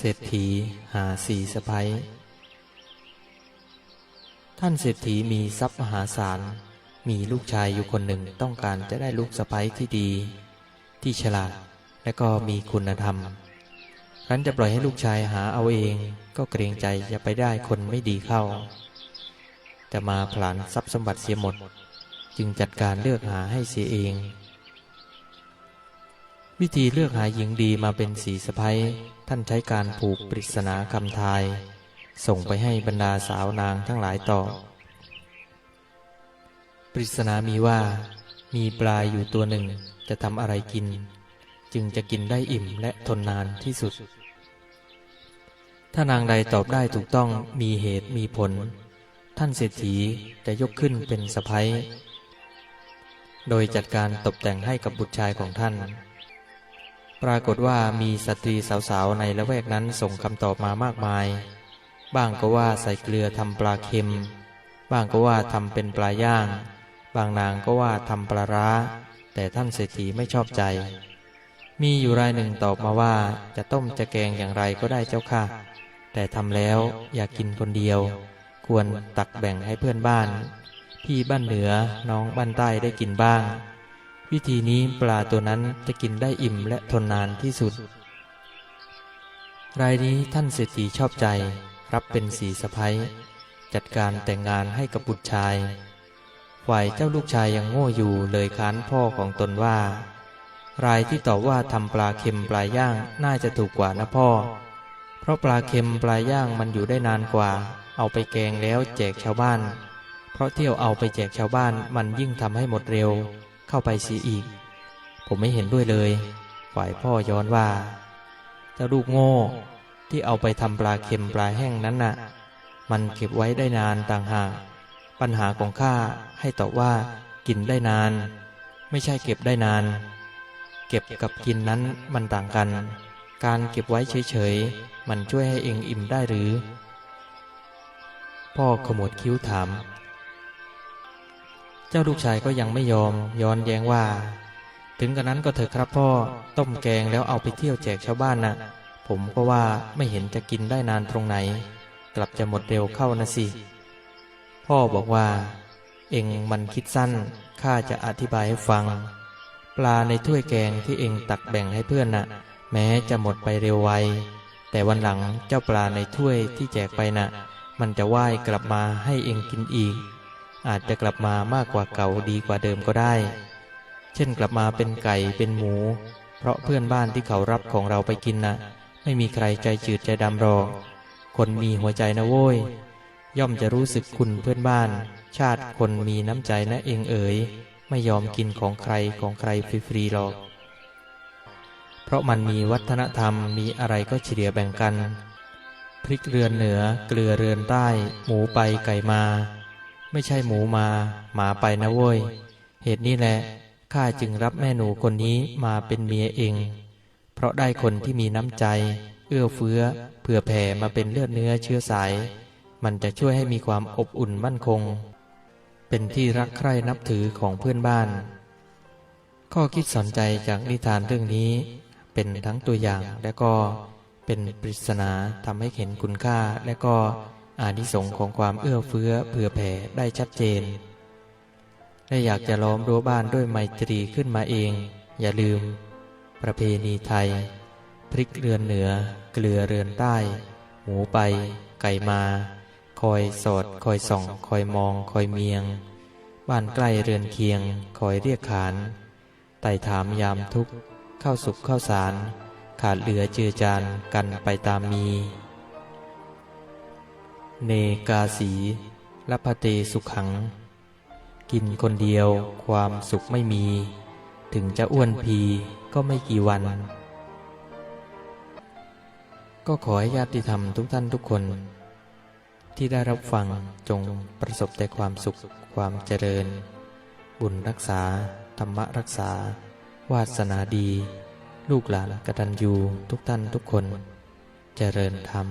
เศรษฐีหาสีสะพ้ยท่านเศรษฐีมีทรัพย์มหาศาล มีลูกชายอยู่คนหนึ่งต้องการจะได้ลูกสะพ้ยที่ดี ที่ฉลาดและก็มีคุณธรรมครั้นจะปล่อยให้ลูกชายหาเอาเอง ก็เกรงใจจะไปได้คนไม่ดีเข้าจะมาผลานทรัพย์สมบัติเสียหมด จึงจัดการเลือกหาให้เสียเอง วิธีเลือกหาหญิงดีมาเป็นสีสะพ้ยท่านใช้การผูกปริศนาคำทาย ส่งไปให้บรรดาสาวนางทั้งหลายต่อ ปริศนามีว่า มีปลาอยู่ตัวหนึ่งจะทำอะไรกิน จึงจะกินได้อิ่มและทนนานที่สุด ถ้านางใดตอบได้ถูกต้องมีเหตุมีผล ท่านเศรษฐีจะยกขึ้นเป็นสะพ้ยโดยจัดการตกแต่งให้กับบุตรชายของท่าน รากฏว่ามีสตรีสาวๆในละแวกนั้นส่งคำตอบมามากมาย บ้างก็ว่าใส่เกลือทำปลาเค็ม บ้างก็ว่าทำเป็นปลาย่าง บางนางก็ว่าทำปลาร้า แต่ท่านเศรษฐีไม่ชอบใจ มีอยู่รายหนึ่งตอบมาว่าจะต้มจะแกงอย่างไรก็ได้เจ้าค่ะ แต่ทำแล้วอยากกินคนเดียว ควรตักแบ่งให้เพื่อนบ้าน พี่บ้านเหนือน้องบ้านใต้ได้กินบ้าง วิธีนี้ปลาตัวนั้นจะกินได้อิ่มและทนนานที่สุด รายนี้ท่านเศรษฐีชอบใจ รับเป็นสีสะพ้ยจัดการแต่งงานให้กับบุตรชาย ฝ่ายเจ้าลูกชายยังโง่อยู่เลยค้านพ่อของตนว่า รายที่ตอบว่าทำปลาเค็มปลาย่างน่าจะถูกกว่านะพ่อ เพราะปลาเค็มปลาย่างมันอยู่ได้นานกว่า เอาไปแกงแล้วแจกชาวบ้าน เพราะเที่ยวเอาไปแจกชาวบ้านมันยิ่งทำให้หมดเร็ว เข้าไปเสียอีก ผมไม่เห็นด้วยเลย ฝ่ายพ่อย้อนว่าเจ้าลูกโง่ที่เอาไปทำปลาเค็มปลาแห้งนั้นน่ะ มันเก็บไว้ได้นานต่างหากปัญหาของข้าให้ตอบว่า กินได้นาน ไม่ใช่เก็บได้นาน เก็บกับกินนั้นมันต่างกัน การเก็บไว้เฉยๆ มันช่วยให้เองอิ่มได้หรือ พ่อขมวดคิ้วถาม เจ้าลูกชายก็ยังไม่ยอม ย้อนแย้งว่า ถึงกระนั้นก็เถอะครับพ่อต้มแกงแล้วเอาไปเที่ยวแจกชาวบ้านนะ่ะ ผมก็ว่าไม่เห็นจะกินได้นานตรงไหน กลับจะหมดเร็วเข้านะสิ พ่อบอกว่า เองมันคิดสั้นข้าจะอธิบายให้ฟัง ปลาในถ้วยแกงที่เองตักแบ่งให้เพื่อนน่ะ แม้จะหมดไปเร็วไวแต่วันหลังเจ้าปลาในถ้วยที่แจกไปน่ะ มันจะว่ายกลับมาให้เองกินอีก อาจจะกลับมามากกว่าเก่าดีกว่าเดิมก็ได้ เช่นกลับมาเป็นไก่เป็นหมู เพราะเพื่อนบ้านที่เขารับของเราไปกินน่ะ ไม่มีใครใจจืดใจดำหรอกคนมีหัวใจนะโว้ย ย่อมจะรู้สึกคุณเพื่อนบ้าน ชาติคนมีน้ำใจนะเองเอ๋ย ไม่ยอมกินของใครของใครฟรีๆหรอก เพราะมันมีวัฒนธรรมมีอะไรก็เฉลี่ยแบ่งกันพริกเรือนเหนือเกลือเรือนใต้ หมูไปไก่มา ไม่ใช่หมูมาหมาไปนะโว้ย เหตุนี้แหละข้าจึงรับแม่หนูคนนี้มาเป็นเมียเอง เพราะได้คนที่มีน้ำใจ เอื้อเฟื้อเผื่อแผ่มาเป็นเลือดเนื้อเชื้อสาย มันจะช่วยให้มีความอบอุ่นมั่นคง เป็นที่รักใคร่นับถือของเพื่อนบ้าน ข้อคิดสนใจจากนิทานเรื่องนี้ เป็นทั้งตัวอย่างและก็เป็นปริศนาทำให้เห็นคุณค่าและก็ อานิสงส์ของความเอื้อเฟื้อเผื่อแผ่ได้ชัดเจน และอยากจะล้อมรั้วบ้านด้วยไมตรีขึ้นมาเอง อย่าลืม ประเพณีไทย พริกเรือนเหนือ เกลือเรือนใต้ หมูไป ไก่มา คอยสอด คอยส่อง คอยมอง คอยเมียง บ้านใกล้เรือนเคียง คอยเรียกขานไต่ถามยามทุกข์ เข้าสุขเข้าสาร ขาดเหลือเจือจานกันไปตามมี เนกาสีละพเตสุขัง กินคนเดียวความสุขไม่มี ถึงจะอ้วนพีก็ไม่กี่วัน ก็ขอให้ญาติธรรมทุกท่านทุกคน ที่ได้รับฟังจงประสบแต่ความสุขความเจริญ บุญรักษา ธรรมรักษา วาสนาดี ลูกหลานกตัญญูทุกท่านทุกคน เจริญธรรม